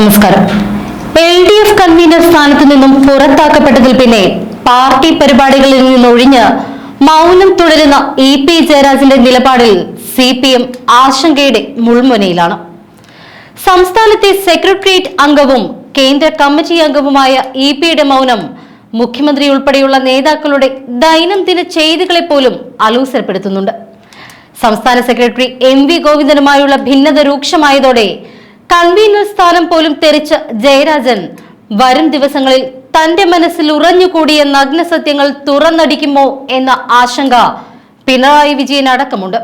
നമസ്കാരം. L D F convener സ്ഥാനത്ത് നിന്നും പുറത്താക്കപ്പെട്ടതിൽ പിന്നെ പാർട്ടി പരിപാടികളിൽ നിന്നൊഴിഞ്ഞ് മൗനം തുടരുന്ന ഇ പി ജയരാജന്റെ നിലപാടിൽ സി പി എം ആശങ്കയുടെ മുൾമുനയിലാണ്. സംസ്ഥാനത്തെ സെക്രട്ടേറിയറ്റ് അംഗവും കേന്ദ്ര കമ്മിറ്റി അംഗവുമായ ഇ പിയുടെ മൗനം മുഖ്യമന്ത്രി ഉൾപ്പെടെയുള്ള നേതാക്കളുടെ ദൈനംദിന ചെയ്തികളെ പോലും അലോസരപ്പെടുത്തുന്നുണ്ട്. സംസ്ഥാന സെക്രട്ടറി എം വി ഗോവിന്ദനുമായുള്ള ഭിന്നത രൂക്ഷമായതോടെ കൺവീനർ സ്ഥാനം പോലും തെറിച്ച ജയരാജൻ വരും ദിവസങ്ങളിൽ തന്റെ മനസ്സിൽ ഉറഞ്ഞുകൂടിയ നഗ്നസത്യങ്ങൾ തുറന്നടിക്കുമോ എന്ന ആശങ്ക പിണറായി വിജയൻ അടക്കമുണ്ട്.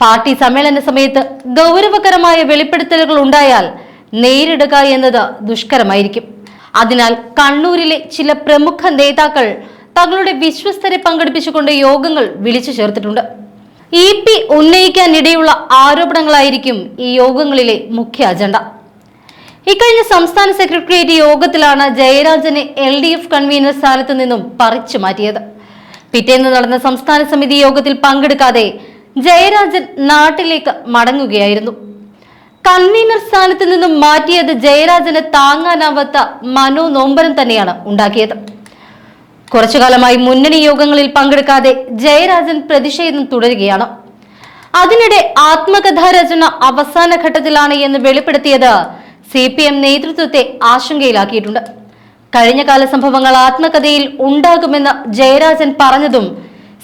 പാർട്ടി സമ്മേളന സമയത്ത് ഗൗരവകരമായ വെളിപ്പെടുത്തലുകൾ ഉണ്ടായാൽ നേരിടുക എന്നത് ദുഷ്കരമായിരിക്കും. അതിനാൽ കണ്ണൂരിലെ ചില പ്രമുഖ നേതാക്കൾ തങ്ങളുടെ വിശ്വസ്തരെ പങ്കെടുപ്പിച്ചുകൊണ്ട് യോഗങ്ങൾ വിളിച്ചു ചേർത്തിട്ടുണ്ട്. ഇ പി ഉന്നയിക്കാനിടയുള്ള ആരോപണങ്ങളായിരിക്കും ഈ യോഗങ്ങളിലെ മുഖ്യ അജണ്ട. ഇക്കഴിഞ്ഞ സംസ്ഥാന സെക്രട്ടേറിയറ്റ് യോഗത്തിലാണ് ജയരാജനെ എൽ ഡി എഫ് കൺവീനർ സ്ഥാനത്ത് നിന്നും പറിച്ചു മാറ്റിയത്. പിറ്റേന്ന് നടന്ന സംസ്ഥാന സമിതി യോഗത്തിൽ പങ്കെടുക്കാതെ ജയരാജൻ നാട്ടിലേക്ക് മടങ്ങുകയായിരുന്നു. കൺവീനർ സ്ഥാനത്ത് നിന്നും മാറ്റിയത് ജയരാജന് താങ്ങാനാവാത്ത മനോനോമ്പരം തന്നെയാണ് ഉണ്ടാക്കിയത്. കുറച്ചു കാലമായി മുന്നണി യോഗങ്ങളിൽ പങ്കെടുക്കാതെ ജയരാജൻ പ്രതിഷേധം തുടരുകയാണ്. അതിനിടെ ആത്മകഥാ രചന അവസാന ഘട്ടത്തിലാണ് എന്ന് വെളിപ്പെടുത്തിയത് സി പി എം നേതൃത്വത്തെ ആശങ്കയിലാക്കിയിട്ടുണ്ട്. കഴിഞ്ഞ കാല സംഭവങ്ങൾ ആത്മകഥയിൽ ഉണ്ടാകുമെന്ന് ജയരാജൻ പറഞ്ഞതും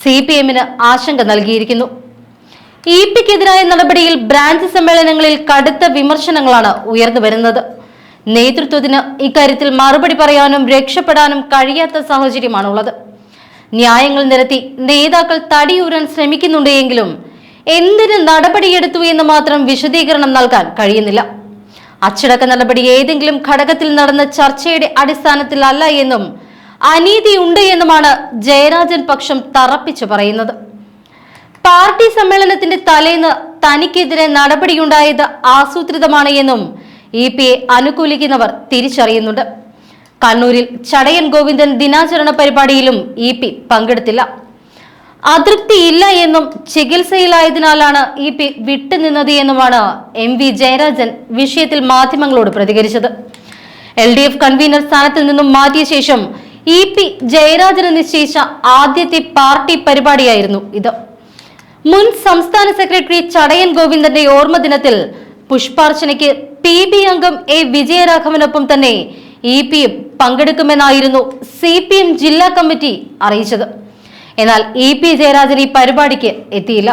സി പി എമ്മിന് ആശങ്ക നൽകിയിരിക്കുന്നു. ഇ പിക്കെതിരായ നടപടിയിൽ ബ്രാഞ്ച് സമ്മേളനങ്ങളിൽ കടുത്ത വിമർശനങ്ങളാണ് ഉയർന്നു വരുന്നത് നേതൃത്വത്തിന് ഇക്കാര്യത്തിൽ മറുപടി പറയാനും രക്ഷപ്പെടാനും കഴിയാത്ത സാഹചര്യമാണുള്ളത്. ന്യായങ്ങൾ നിരത്തി നേതാക്കൾ തടിയൂരാൻ ശ്രമിക്കുന്നുണ്ട് എങ്കിലും എന്തിന് നടപടിയെടുത്തു എന്ന് മാത്രം വിശദീകരണം നൽകാൻ കഴിയുന്നില്ല. അച്ചടക്ക നടപടി ഏതെങ്കിലും ഘടകത്തിൽ നടന്ന ചർച്ചയുടെ അടിസ്ഥാനത്തിലല്ല എന്നും അനീതി ഉണ്ട് എന്നുമാണ് ജയരാജൻ പക്ഷം തറപ്പിച്ചു പറയുന്നത്. പാർട്ടി സമ്മേളനത്തിന്റെ തലേന്ന് തനിക്കെതിരെ നടപടിയുണ്ടായത് ആസൂത്രിതമാണ് എന്നും ഇ പി എ അനുകൂലിക്കുന്നവർ തിരിച്ചറിയുന്നുണ്ട്. കണ്ണൂരിൽ ചടയൻ ഗോവിന്ദൻ ദിനാചരണ പരിപാടിയിലും ഇ പി പങ്കെടുത്തില്ല. അതൃപ്തിയില്ല എന്നും ചികിത്സയിലായതിനാലാണ് ഇ പി വിട്ടുനിന്നത് എന്നുമാണ് എം വി ജയരാജൻ വിഷയത്തിൽ മാധ്യമങ്ങളോട് പ്രതികരിച്ചത്. എൽ ഡി എഫ് കൺവീനർ സ്ഥാനത്തിൽ നിന്നും മാറ്റിയ ശേഷം ഇ പി ജയരാജന് നിശ്ചയിച്ച ആദ്യത്തെ പാർട്ടി പരിപാടിയായിരുന്നു ഇത്. മുൻ സംസ്ഥാന സെക്രട്ടറി ചടയൻ ഗോവിന്ദന്റെ ഓർമ്മ ദിനത്തിൽ പുഷ്പാർച്ചനയ്ക്ക് പി ബി അംഗം എ വിജയരാഘവനൊപ്പം തന്നെ ഇ പിയും പങ്കെടുക്കുമെന്നായിരുന്നു സി പി എം ജില്ലാ കമ്മിറ്റി അറിയിച്ചത്. എന്നാൽ ഇ പി ജയരാജൻ ഈ പരിപാടിക്ക് എത്തിയില്ല.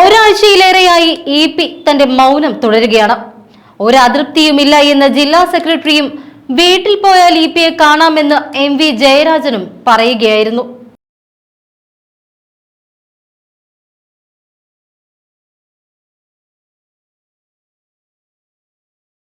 ഒരാഴ്ചയിലേറെയായി ഇ പി തന്റെ മൗനം തുടരുകയാണ്. ഒരു എന്ന് ജില്ലാ സെക്രട്ടറിയും വീട്ടിൽ പോയാൽ ഇ പിയെ കാണാമെന്ന് എം വി ജയരാജനും പറയുകയായിരുന്നു.